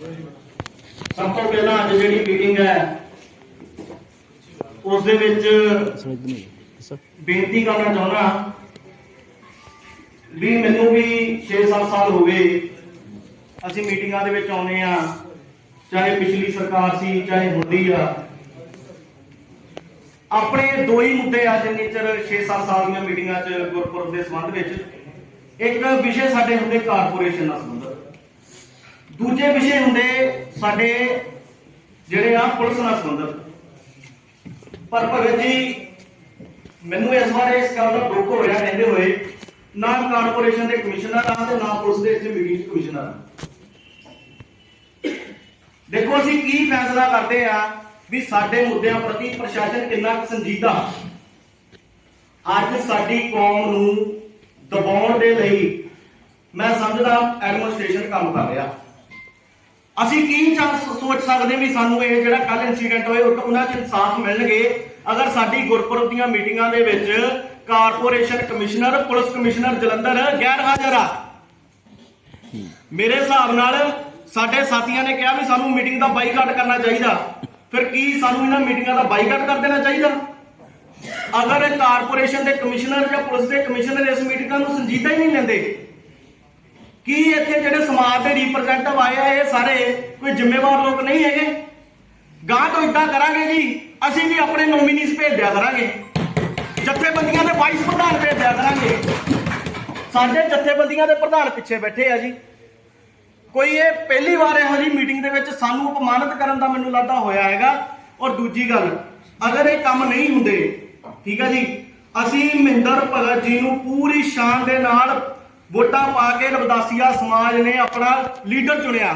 ਸਭ ਤੋਂ ਪਹਿਲਾਂ ਅੱਜ ਜਿਹੜੀ ਮੀਟਿੰਗ ਹੈ, ਉਸ ਦੇ ਵਿੱਚ ਬੇਨਤੀ ਕਰਨਾ ਚਾਹੁੰਦਾ ਵੀ ਮੈਨੂੰ ਵੀ 6-7 ਸਾਲ ਹੋ ਗਏ ਅਸੀਂ ਮੀਟਿੰਗਾਂ ਦੇ ਵਿੱਚ ਆਉਨੇ ਆ ਚਾਹੇ ਪਿਛਲੀ ਸਰਕਾਰ ਸੀ, ਚਾਹੇ ਹੁੰਦੀ ਆ। ਆਪਣੇ ਦੋ ਹੀ ਮੁੱਦੇ ਆ ਜਿੰਨੇ ਚਿਰ 6-7 ਸਾਲ ਦੀਆਂ ਮੀਟਿੰਗਾਂ 'ਚ ਗੁਰਪੁਰਬ ਦੇ ਸੰਬੰਧ ਵਿੱਚ। ਇੱਕ ਵਿਸ਼ੇ ਸਾਡੇ ਹੁੰਦੇ ਕਾਰਪੋਰੇਸ਼ਨ ਨਾਲ ਸੰਬੰਧ। ਦੂਜੇ ਵਿਸ਼ੇ ਹੁੰਦੇ ਸਾਡੇ ਜਿਹੜੇ ਆ ਪੁਲਿਸ ਨਾਲ ਸੰਬੰਧਿਤ। ਪਰ ਭਗਤ ਜੀ, ਮੈਨੂੰ ਇਸ ਬਾਰੇ ਇਸ ਗੱਲ ਦਾ ਦੁੱਖ ਹੋ ਰਿਹਾ ਕਹਿੰਦੇ ਹੋਏ, ਨਾ ਕਾਰਪੋਰੇਸ਼ਨ ਦੇ ਕਮਿਸ਼ਨਰ ਆ ਤੇ ਨਾ ਪੁਲਿਸ ਦੇ ਇੱਥੇ ਮੀਟਿੰਗ ਕਮਿਸ਼ਨਰ ਆ। ਦੇਖੋ ਅਸੀਂ ਕੀ ਫੈਸਲਾ ਕਰਦੇ ਆ ਵੀ ਸਾਡੇ ਮੁੱਦਿਆਂ ਪ੍ਰਤੀ ਪ੍ਰਸ਼ਾਸਨ ਕਿੰਨਾ ਕੁ ਸੰਜੀਦਾ। ਅੱਜ ਸਾਡੀ ਕੌਮ ਨੂੰ ਦਬਾਉਣ ਦੇ ਲਈ ਮੈਂ ਸਮਝਦਾ ਐਡਮਿਨਿਸਟ੍ਰੇਸ਼ਨ ਕੰਮ ਕਰ ਰਿਹਾ। ਅਸੀਂ ਕੀ ਸੋਚ ਸਕਦੇ ਵੀ ਸਾਨੂੰ ਇਹ ਜਿਹੜਾ ਕੱਲ ਇਨਸੀਡੈਂਟ ਹੋਏ ਉਹਨਾਂ 'ਚ ਇਨਸਾਫ ਮਿਲਣਗੇ। ਅਗਰ ਸਾਡੀ ਗੁਰਪੁਰਬ ਦੀਆਂ ਮੀਟਿੰਗਾਂ ਦੇ ਵਿੱਚ corporation commissioner, police commissioner Jalandhar ਗੈਰ ਹਾਜ਼ਰ ਆ। ਮੇਰੇ ਹਿਸਾਬ ਨਾਲ ਸਾਡੇ ਸਾਥੀਆਂ ਨੇ ਕਿਹਾ ਵੀ ਸਾਨੂੰ ਮੀਟਿੰਗ ਦਾ ਬਾਈਕਾਟ ਕਰਨਾ ਚਾਹੀਦਾ। ਫਿਰ ਕੀ ਸਾਨੂੰ ਇਹਨਾਂ ਮੀਟਿੰਗਾਂ ਦਾ ਬਾਈਕਾਟ ਕਰ ਦੇਣਾ ਚਾਹੀਦਾ? ਅਗਰ ਇਹ ਕਾਰਪੋਰੇਸ਼ਨ ਦੇ ਕਮਿਸ਼ਨਰ ਜਾਂ ਪੁਲਿਸ ਦੇ ਕਮਿਸ਼ਨਰ ਇਸ ਮੀਟਿੰਗਾਂ ਨੂੰ ਸੰਜੀਦਾ ਹੀ ਨਹੀਂ ਲੈਂਦੇ ਕੀ ਇੱਥੇ ਜਿਹੜੇ ਸਮਾਜ ਦੇ ਰਿਪਰੈਜ਼ੈਂਟੇਟਿਵ ਆਏ ਆ, ਇਹ ਸਾਰੇ ਕੋਈ ਜ਼ਿੰਮੇਵਾਰ ਲੋਕ ਨਹੀਂ ਹੈਗੇ? ਗਾਂ ਤੋਂ ਇਦਾਂ ਕਰਾਂਗੇ ਜੀ, ਅਸੀਂ ਵੀ ਆਪਣੇ ਨੋਮੀਨੀਸ ਭੇਜ ਦਿਆ ਕਰਾਂਗੇ। ਜਥੇਬੰਦੀਆਂ ਦੇ ਵਾਈਸ ਪ੍ਰਧਾਨ ਭੇਜ ਦਿਆ ਕਰਾਂਗੇ। ਸਾਡੇ ਜਥੇਬੰਦੀਆਂ ਦੇ ਪ੍ਰਧਾਨ ਪਿੱਛੇ ਬੈਠੇ ਆ ਜੀ। ਕੋਈ ਇਹ ਪਹਿਲੀ ਵਾਰ ਇਹੋ ਜੀ ਮੀਟਿੰਗ ਦੇ ਵਿੱਚ ਸਾਨੂੰ ਅਪਮਾਨਿਤ ਕਰਨ ਦਾ ਮੈਨੂੰ ਲੱਗਦਾ ਹੋਇਆ ਹੈਗਾ। ਔਰ ਦੂਜੀ ਗੱਲ, ਅਗਰ ਇਹ ਕੰਮ ਨਹੀਂ ਹੁੰਦੇ, ਠੀਕ ਹੈ ਜੀ, ਅਸੀਂ ਮਹਿੰਦਰ ਭਗਤ ਜੀ ਨੂੰ ਪੂਰੀ ਸ਼ਾਨ ਦੇ ਨਾਲ ਵੋਟਾਂ ਪਾ ਕੇ ਰਵਦਾਸੀਆ ਸਮਾਜ ਨੇ ਆਪਣਾ ਲੀਡਰ ਚੁਣਿਆ।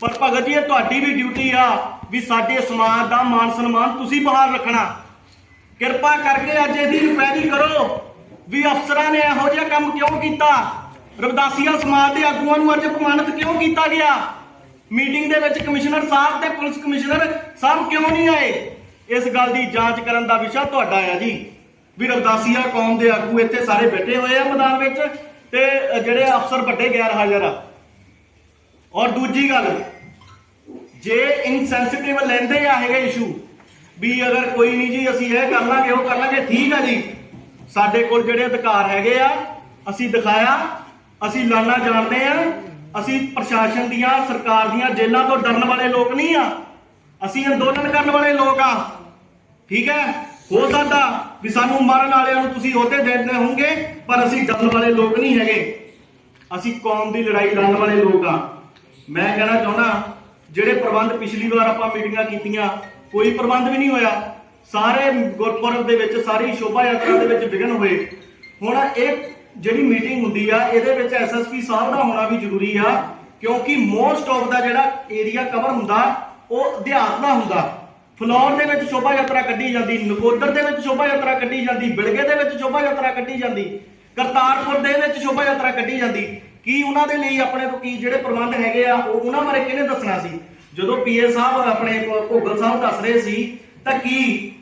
ਪਰ ਭਗਤ ਜੀ, ਇਹ ਤੁਹਾਡੀ ਵੀ ਡਿਊਟੀ ਆ ਵੀ ਸਾਡੇ ਸਮਾਜ ਦਾ ਮਾਨ ਸਨਮਾਨ ਤੁਸੀਂ ਬਹਾਲ ਰੱਖਣਾ। ਕਿਰਪਾ ਕਰਕੇ ਅੱਜ ਇਹਦੀ ਇਨਕੁਆਇਰੀ ਕਰੋ ਵੀ ਅਫਸਰਾਂ ਨੇ ਇਹੋ ਜਿਹਾ ਕੰਮ ਕਿਉਂ ਕੀਤਾ? ਰਵਦਾਸੀਆ ਸਮਾਜ ਦੇ ਆਗੂਆਂ ਨੂੰ ਅੱਜ ਅਪਮਾਨਿਤ ਕਿਉਂ ਕੀਤਾ ਗਿਆ? ਮੀਟਿੰਗ ਦੇ ਵਿੱਚ ਕਮਿਸ਼ਨਰ ਸਾਹਿਬ ਤੇ ਪੁਲਿਸ ਕਮਿਸ਼ਨਰ ਸਾਹਿਬ ਕਿਉਂ ਨਹੀਂ ਆਏ? ਇਸ ਗੱਲ ਦੀ ਜਾਂਚ ਕਰਨ ਦਾ ਵਿਸ਼ਾ ਤੁਹਾਡਾ ਆ ਜੀ। ਵੀ ਰਵਦਾਸੀਆ ਕੌਮ ਦੇ ਆਗੂ ਇੱਥੇ ਸਾਰੇ ਬੈਠੇ ਹੋਏ ਆ ਮੈਦਾਨ ਵਿੱਚ। ਤੇ ਜਿਹੜੇ ਅਫਸਰ ਵੱਡੇ ਗੈਰ ਹਾਜ਼ਰ ਆ। ਔਰ ਦੂਜੀ ਗੱਲ, ਜੇ ਇਨਸੈਂਸਿਟਿਵ ਲੈਂਦੇ ਆ ਹੈਗੇ ਇਸ਼ੂ ਵੀ ਅਗਰ ਕੋਈ ਨਹੀਂ ਜੀ, ਅਸੀਂ ਇਹ ਕਰ ਲਾਂਗੇ, ਉਹ ਕਰ ਲਾਂਗੇ, ਠੀਕ ਆ ਜੀ। ਸਾਡੇ ਕੋਲ ਜਿਹੜੇ ਅਧਿਕਾਰ ਹੈਗੇ ਆ, ਅਸੀਂ ਦਿਖਾਇਆ, ਅਸੀਂ ਲਾਣਾ ਜਾਣਦੇ ਆ, ਅਸੀਂ ਪ੍ਰਸ਼ਾਸਨ ਦੀਆਂ, ਸਰਕਾਰ ਦੀਆਂ ਜੇਲਾਂ ਤੋਂ ਡਰਨ ਵਾਲੇ ਲੋਕ ਨਹੀਂ ਆ। ਅਸੀਂ ਅੰਦੋਲਨ ਕਰਨ ਵਾਲੇ ਲੋਕ ਆ। ਠੀਕ ਹੈ? ਹੋ ਸਕਦਾ ਵੀ ਸਾਨੂੰ ਮਾਰਨ ਵਾਲਿਆਂ ਨੂੰ ਤੁਸੀਂ ਉਹਦੇ ਦਿੰਦੇ ਹੋਵੋਗੇ, ਪਰ ਅਸੀਂ ਡਰਨ ਵਾਲੇ ਲੋਕ ਨਹੀਂ ਹੈਗੇ। ਅਸੀਂ ਕੌਮ ਦੀ ਲੜਾਈ ਲੜਨ ਵਾਲੇ ਲੋਕ ਆ। ਮੈਂ ਕਹਿਣਾ ਚਾਹੁੰਦਾ, ਜਿਹੜੇ ਪ੍ਰਬੰਧ ਪਿਛਲੀ ਵਾਰ ਆਪਾਂ ਮੀਟਿੰਗਾਂ ਕੀਤੀਆਂ, ਕੋਈ ਪ੍ਰਬੰਧ ਵੀ ਨਹੀਂ ਹੋਇਆ। ਸਾਰੇ ਗੁਰਪੁਰਬ ਦੇ ਵਿੱਚ, ਸਾਰੀ ਸ਼ੋਭਾ ਯਾਤਰਾ ਦੇ ਵਿੱਚ ਵਿਘਨ ਹੋਏ। ਹੁਣ ਇਹ ਜਿਹੜੀ ਮੀਟਿੰਗ ਹੁੰਦੀ ਆ, ਇਹਦੇ ਵਿੱਚ ਐਸਐਸਪੀ ਸਾਹਿਬ ਦਾ ਹੋਣਾ ਵੀ ਜ਼ਰੂਰੀ ਆ, ਕਿਉਂਕਿ ਮੋਸਟ ਆਫ ਦਾ ਜਿਹੜਾ ਏਰੀਆ ਕਵਰ ਹੁੰਦਾ, ਉਹ ਅਧਿਆਤ ਦਾ ਹੁੰਦਾ। ਫਲੌਰ ਦੇ ਵਿੱਚ ਸ਼ੋਭਾ ਯਾਤਰਾ ਕੱਢੀ ਜਾਂਦੀ, ਨਕੋਦਰ ਦੇ ਵਿੱਚ ਸ਼ੋਭਾ ਯਾਤਰਾ ਕੱਢੀ ਜਾਂਦੀ, ਬਿਲਗੇ ਦੇ ਵਿੱਚ ਸ਼ੋਭਾ ਯਾਤਰਾ ਕੱਢੀ ਜਾਂਦੀ, ਕਰਤਾਰਪੁਰ ਦੇ ਵਿੱਚ ਸ਼ੋਭਾ ਯਾਤਰਾ ਕੱਢੀ ਜਾਂਦੀ। ਕੀ ਉਹਨਾਂ ਦੇ ਲਈ ਆਪਣੇ ਤੋਂ ਕੀ ਜਿਹੜੇ ਪ੍ਰਬੰਧ ਹੈਗੇ ਆ, ਉਹ ਉਹਨਾਂ ਬਾਰੇ ਕਿਹਨੇ ਦੱਸਣਾ ਸੀ? ਜਦੋਂ ਪੀਏ ਸਾਹਿਬ ਆਪਣੇ ਭੋਗਲ ਸਾਹਿਬ ਦੱਸ ਰਹੇ ਸੀ, ਤਾਂ ਕੀ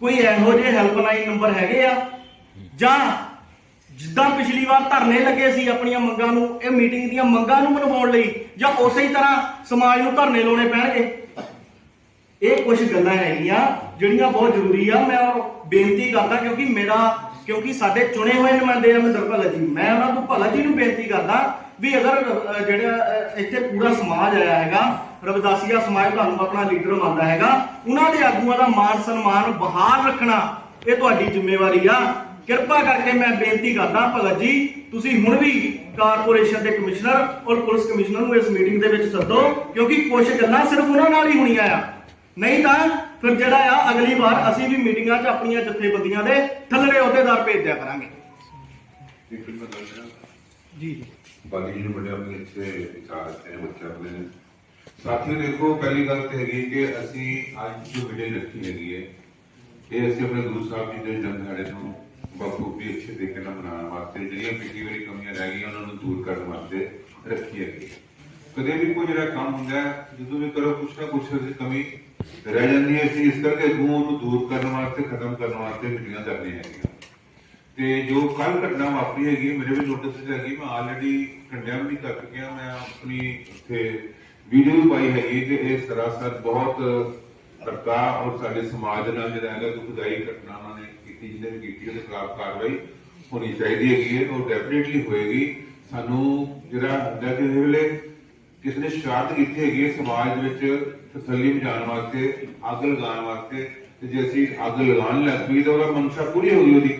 ਕੋਈ ਇਹੋ ਜਿਹੇ ਹੈਲਪਲਾਈਨ ਨੰਬਰ ਹੈਗੇ ਆ? ਜਾਂ ਜਿੱਦਾਂ ਪਿਛਲੀ ਵਾਰ ਧਰਨੇ ਲੱਗੇ ਸੀ ਆਪਣੀਆਂ ਮੰਗਾਂ ਨੂੰ, ਇਹ ਮੀਟਿੰਗ ਦੀਆਂ ਮੰਗਾਂ ਨੂੰ ਮਨਵਾਉਣ ਲਈ, ਜਾਂ ਉਸੇ ਹੀ ਤਰ੍ਹਾਂ ਸਮਾਜ ਨੂੰ ਧਰਨੇ ਲਾਉਣੇ ਪੈਣਗੇ? ਇਹ ਕੁਝ ਗੱਲਾਂ ਹੈਗੀਆਂ ਜਿਹੜੀਆਂ ਬਹੁਤ ਜ਼ਰੂਰੀ ਆ। ਮੈਂ ਬੇਨਤੀ ਕਰਦਾ ਕਿਉਂਕਿ ਮੇਰਾ ਕਿਉਂਕਿ ਸਾਡੇ ਚੁਣੇ ਹੋਏ ਨੁਮਾਇੰਦੇ ਆ ਮਹਿੰਦਰ ਭਗਤ ਜੀ। ਮੈਂ ਉਹਨਾਂ ਨੂੰ ਭਗਤ ਜੀ ਨੂੰ ਬੇਨਤੀ ਕਰਦਾ ਵੀ ਅਗਰ ਜਿਹੜਾ ਇੱਥੇ ਪੂਰਾ ਸਮਾਜ ਆਇਆ ਹੈਗਾ, ਰਵਿਦਾਸੀਆ ਸਮਾਜ ਤੁਹਾਨੂੰ ਆਪਣਾ ਲੀਡਰ ਮੰਨਦਾ ਹੈਗਾ, ਉਹਨਾਂ ਦੇ ਆਗੂਆਂ ਦਾ ਮਾਨ ਸਨਮਾਨ ਬਹਾਲ ਰੱਖਣਾ ਇਹ ਤੁਹਾਡੀ ਜ਼ਿੰਮੇਵਾਰੀ ਆ। ਕਿਰਪਾ ਕਰਕੇ ਮੈਂ ਬੇਨਤੀ ਕਰਦਾ ਭਗਤ ਜੀ, ਤੁਸੀਂ ਹੁਣ ਵੀ ਕਾਰਪੋਰੇਸ਼ਨ ਦੇ ਕਮਿਸ਼ਨਰ ਔਰ ਪੁਲਿਸ ਕਮਿਸ਼ਨਰ ਨੂੰ ਇਸ ਮੀਟਿੰਗ ਦੇ ਵਿੱਚ ਸੱਦੋ, ਕਿਉਂਕਿ ਕੁਝ ਗੱਲਾਂ ਸਿਰਫ ਉਹਨਾਂ ਨਾਲ ਹੀ ਹੋਣੀਆਂ ਆ। ਨਹੀਂ ਤਾਂ ਫਿਰ ਜਿਹੜਾ ਆ ਅਗਲੀ ਵਾਰ ਅਸੀਂ ਵੀ ਮੀਟਿੰਗਾਂ 'ਚ ਆਪਣੀਆਂ ਜਥੇਬੰਦੀਆਂ ਦੇ ਥੱਲੜੇ ਅਹੁਦੇਦਾਰ ਭੇਜ ਦਿਆ ਕਰਾਂਗੇ। ਇੱਕ ਮਿੰਟ ਬਦਲ ਜੀ ਜੀ। ਬਾਕੀ ਜੀ ਬੜੇ ਆਪਣੇ ਅੱਛੇ ਵਿਚਾਰ ਹੈ ਬੱਚੇ ਆਪਣੇ ਨੇ। ਸਾਥੀਓ ਦੇਖੋ ਪਹਿਲੀ ਗੱਲ ਤੇ ਹੈਗੀ ਕਿ ਅਸੀਂ ਅੱਜ ਜੋ ਮੀਟਿੰਗ ਰੱਖੀ ਹੈਗੀ ਹੈ ਇਹ ਅਸੀਂ ਆਪਣੇ ਗੁਰੂ ਸਾਹਿਬ ਜੀ ਦੇ ਜਨਮ ਦਿਹਾੜੇ ਨੂੰ ਬਖੂਬੀ ਅੱਛੇ ਤਰੀਕੇ ਨਾਲ ਮਨਾਉਣ ਵਾਸਤੇ ਜਿਹੜੀਆਂ ਪਿਛਲੀ ਵਾਰੀ ਕਮੀਆਂ ਰਹਿ ਗਈਆਂ ਉਹਨਾਂ ਨੂੰ ਦੂਰ ਕਰਨ ਵਾਸਤੇ ਰੱਖੀ ਹੈਗੀ ਹੈ। ਕਦੇ ਵੀ ਕੋਈ ਜਿਹੜਾ ਕੰਮ ਹੁੰਦਾ ਜਦੋਂ ਵੀ ਕਰੋ, ਕੁਛ ਨਾ ਕੁਛ ਉਹਦੀ ਕਮੀ ਰਹਿ ਜਾਂਦੀ ਹੈ। ਅਸੀਂ ਇਸ ਕਰਕੇ ਅੱਗੋਂ ਉਹਨੂੰ ਦੂਰ ਕਰਨ ਵਾਸਤੇ, ਖਤਮ ਕਰਨ ਵਾਸਤੇ ਮੀਟਿੰਗਾਂ ਕਰਨੀਆਂ ਹੈਗੀਆਂ। ਤੇ ਜੋ ਕੱਲ ਘਟਨਾ ਵਾਪਰੀ ਹੈਗੀ, ਮੇਰੇ ਵੀ ਨੋਟਿਸ ਵਿੱਚ ਹੈਗੀ, ਮੈਂ ਆਲਰੇਡੀ ਕੰਡੈਮ ਵੀ ਕਰ ਚੁੱਕਿਆ ਮੈਂ ਆਪਣੀ ਉੱਥੇ ਵੀਡੀਓ ਪਾਈ ਹੈਗੀ ਤੇ ਇਹ ਸਰਾਸਰ ਬਹੁਤ ਧੱਕਾ ਔਰ ਸਾਡੇ ਸਮਾਜ ਨਾਲ ਜਿਹੜਾ ਹੈਗਾ, ਦੁਖਦਾਈ ਘਟਨਾ ਉਹਨਾਂ ਨੇ ਕੀਤੀ, ਜਿਹਦੇ ਨੇ ਕੀਤੀ, ਉਹਦੇ ਖਿਲਾਫ ਕਾਰਵਾਈ ਹੋਣੀ ਚਾਹੀਦੀ ਹੈਗੀ ਹੈ। ਉਹ ਡੈਫੀਨਿਟਲੀ ਹੋਏਗੀ। ਸਾਨੂੰ ਜਿਹੜਾ ਹੁੰਦਾ ਕਿ ਇਹ ਵੇਲੇ ਕਿਸ ਨੇ ਸ਼ਰਾਰਤ ਕੀਤੀ ਹੈਗੀ ਹੈ ਸਮਾਜ ਦੇ ਵਿੱਚ ਤਸੱਲੀ ਬੁਝਾਉਣ ਵਾਸਤੇ, ਅੱਗ ਲਗਾਉਣ ਵਾਸਤੇ, ਤੇ ਜੇ ਅਸੀਂ ਅੱਗ ਲਗਾਉਣ ਲੱਗ ਪਈ ਤਾਂ ਉਹਦਾ ਮਨਸ਼ਾ ਪੂਰੀ ਹੋ ਗਈ ਉਹਦੀ।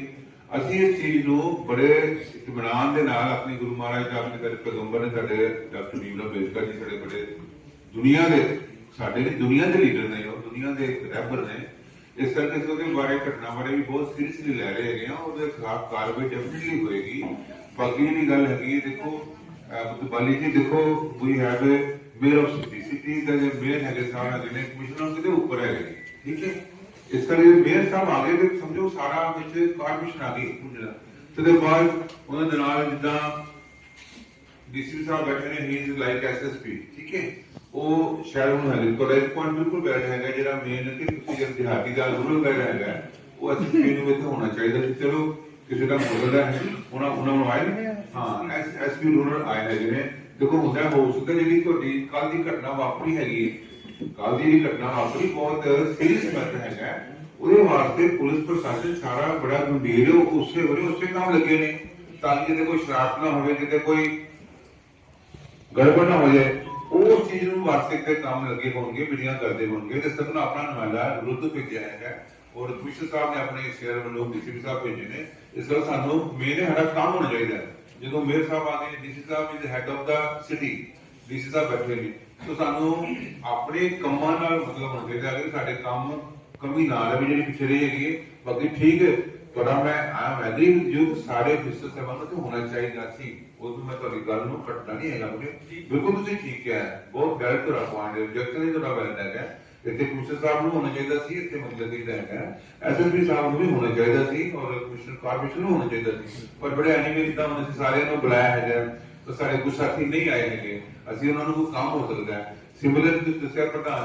ਅਸੀਂ ਇਸ ਚੀਜ਼ ਨੂੰ ਬੜੇ ਇਤਮਾਨ ਦੇ ਨਾਲ ਆਪਣੇ ਗੁਰੂ ਮਹਾਰਾਜ ਦਾ ਆਪਣੇ ਸਾਡੇ ਪੈਗੰਬਰ ਨੇ ਸਾਡੇ ਡਾਕਟਰ ਬੀਮਲਾ ਬੇਸਕਰ ਜੀ, ਸਾਡੇ ਬੜੇ ਦੁਨੀਆ ਦੇ, ਸਾਡੇ ਨਹੀਂ ਦੁਨੀਆ ਦੇ ਲੀਡਰ ਨੇ ਉਹ, ਦੁਨੀਆ ਦੇ ਰਹਿਬਰ ਨੇ। ਇਸ ਕਰਕੇ ਅਸੀਂ ਉਹਦੇ ਬਾਰੇ, ਘਟਨਾ ਬਾਰੇ ਵੀ ਬਹੁਤ ਸੀਰੀਅਸਲੀ ਲੈ ਰਹੇ ਹੈਗੇ ਆ ਉਹਦੇ ਖਿਲਾਫ ਕਾਰਵਾਈ ਡੈਫੀਨਿਟਲੀ ਹੋਏਗੀ। ਬਾਕੀ ਜਿਹੜੀ ਗੱਲ ਹੈਗੀ ਦੇਖੋ ਬੁੱਧਬਾਲੀ ਜੀ ਦੇਖੋ we have a mayor of city city ਦਾ ਜੋ ਮੇਅਰ ਹੈਗੇ ਸਾਰਾ ਜਿਹਨੇ ਕਮਿਸ਼ਨਰ ਕਿਤੇ ਉੱਪਰ ਹੈਗੇ ਠੀਕ ਹੈ? ਇਸ ਕਰਕੇ ਮੇਅਰ ਸਾਹਿਬ ਆ ਗਏ ਤੇ ਸਮਝੋ ਸਾਰਾ ਵਿੱਚ ਕਾਰਪੋਰੇਸ਼ਨ ਆ ਗਈ। ਜਿਹੜਾ ਤੇ ਦੇ ਬਾਅਦ ਉਹਨਾਂ ਦੇ ਨਾਲ ਜਿੱਦਾਂ ਡੀਸੀ ਸਾਹਿਬ ਬੈਠੇ ਨੇ ਹੀ ਇਜ਼ ਲਾਈਕ ਐਸਐਸਪੀ ਠੀਕ ਹੈ? ਉਹ ਸ਼ਾਇਦ ਹੁਣ ਹਲੇ ਕੋਲ ਪੁਆਇੰਟ ਬਿਲਕੁਲ ਬੈਠ ਹੈਗਾ, ਜਿਹੜਾ ਮੇਨ ਕਿ ਤੁਸੀਂ ਜਦ ਦਿਹਾਤੀ ਦਾ ਰੂਰਲ ਬੈਠ ਹੈਗਾ। ਉਹ ਐਸਐਸਪੀ ਨੂੰ ਇੱਥੇ ਹੋਣਾ ਚਾਹੀਦਾ ਸੀ ਚਲੋ, ਕਿਸੇ ਦਾ ਬਦਲਦਾ ਹੈ, ਉਹਨਾਂ ਉਹਨਾਂ ਨੂੰ ਆਏ ਨੇ। ਹਾਂ। ਐਸਐਸਪੀ ਰੂਰਲ ਆਏ ਹੈਗੇ ਨੇ ਦੇਖੋ ਹੁੰਦਾ ਹੋ ਸਕਦਾ ਜਿਹੜੀ ਤੁਹਾਡੀ ਕੱਲ ਦੀ ਘਟਨਾ ਵਾਪਰੀ ਹੈਗੀ ਹੈ। ਕੱਲ ਦੀ ਜਿਹੜੀ ਘਟਨਾ ਵਾਪਰੀ ਬਹੁਤ ਸੀਰੀਅਸ ਮੈਟਰ ਹੈਗਾ ਉਹਦੇ ਵਾਸਤੇ ਪੁਲਿਸ ਪ੍ਰਸ਼ਾਸਨ ਸਾਰਾ ਬੜਾ ਗੰਭੀਰ ਹੈ, ਉਸੇ ਵੇਲੇ ਉਸੇ ਕੰਮ ਲੱਗੇ ਨੇ। ਤਾਂ ਕਿ ਕਿਤੇ ਕੋਈ ਸ਼ਰਾਰਤ ਨਾ ਹੋਵੇ ਕਿਤੇ ਕੋਈ ਗੜਬੜ ਨਾ ਹੋ ਜਾਏ। ਉਹ ਚੀਜ਼ ਨੂੰ ਵਾਸਤੇ ਤੇ ਕੰਮ ਲੱਗੇ ਹੋਣਗੇ ਬਿਲੀਆਂ ਕਰਦੇ ਹੋਣਗੇ ਤੇ ਸਭ ਨੂੰ ਆਪਣਾ ਨੁਮਾਇੰਦਾ ਵਿਰੁੱਧ ਭੇਜਿਆ ਹੈਗਾ ਔਰ ਕਮਿਸ਼ਨਰ ਸਾਹਿਬ ਨੇ ਆਪਣੇ ਸ਼ੇਅਰ ਵੱਲੋਂ ਡੀਸੀ ਸਾਹਿਬ ਭੇਜੇ ਨੇ। ਇਸ ਕਰਕੇ ਸਾਨੂੰ ਮੇਨ ਸਾਡਾ ਕੰਮ ਹੋਣਾ ਚਾਹੀਦਾ ਹੈ। ਜਦੋਂ ਮੇਅਰ ਸਾਹਿਬ ਆ ਗਏ ਡੀਸੀ ਸਾਹਿਬ is head of the city DC ਸਾਹਿਬ ਬੈਠੇ ਨੇ। ਤਾਂ ਸਾਨੂੰ ਆਪਣੇ ਕੰਮਾਂ ਨਾਲ ਮਤਲਬ ਹੋਣਾ ਚਾਹੀਦਾ ਕਿ ਸਾਡੇ ਕੰਮ ਕਮੀ ਨਾ ਰਵੇ ਜਿਹੜੀ ਪਿਛੇ ਰਹੀ ਹੈਗੀ ਬਾਕੀ ਠੀਕ ਹੈ, ਤੁਹਾਡਾ ਮੈਂ ਆਮ ਐਗਰੀ ਵਿਦ ਯੂ ਸਾਰੇ ਫਿਸਰ ਸਾਹਿਬਾਨ ਨੂੰ ਹੋਣਾ ਚਾਹੀਦਾ ਸੀ। ਉਹ ਮੈਂ ਤੁਹਾਡੀ ਗੱਲ ਨੂੰ ਕੱਟਣਾ ਨਹੀਂ ਹੈਗਾ ਬਿਲਕੁਲ ਤੁਸੀਂ ਠੀਕ ਹੈ। ਬਹੁਤ ਗਲਤ ਤੁਹਾਡਾ ਪੁਆਇੰਟ ਹੈ ਜਦ ਤੁਹਾਡਾ ਵੈਲਿਡ ਹੈਗਾ ਇੱਥੇ ਕਮਿਸ਼ਨਰ ਸਾਹਿਬ ਨੂੰ ਹੋਣਾ ਚਾਹੀਦਾ ਸੀ, ਇੱਥੇ ਮਤਲਬ ਚਾਹੀਦਾ ਹੈਗਾ ਐਸਐਸਪੀ ਸਾਹਿਬ ਨੂੰ ਵੀ ਹੋਣਾ ਚਾਹੀਦਾ ਸੀ ਔਰ ਕਮਿਸ਼ਨਰ ਕਾਰਪੋਰੇਸ਼ਨ ਨੂੰ ਹੋਣਾ ਚਾਹੀਦਾ ਸੀ। ਪਰ ਬੜੇ ਐਨੀਮੇ ਜਿੱਦਾਂ ਹੁਣ ਅਸੀਂ ਸਾਰਿਆਂ ਨੂੰ ਬੁਲਾਇਆ ਹੈਗਾ ਤਾਂ ਸਾਡੇ ਕੁਝ ਸਾਥੀ ਨਹੀਂ ਆਏ ਹੈਗੇ। ਅਸੀਂ ਉਹਨਾਂ ਨੂੰ ਕੰਮ ਹੋ ਸਕਦਾ ਹੈ। ਤੁਸੀਂ ਦੱਸਿਆ ਪ੍ਰਧਾਨ ਜੀ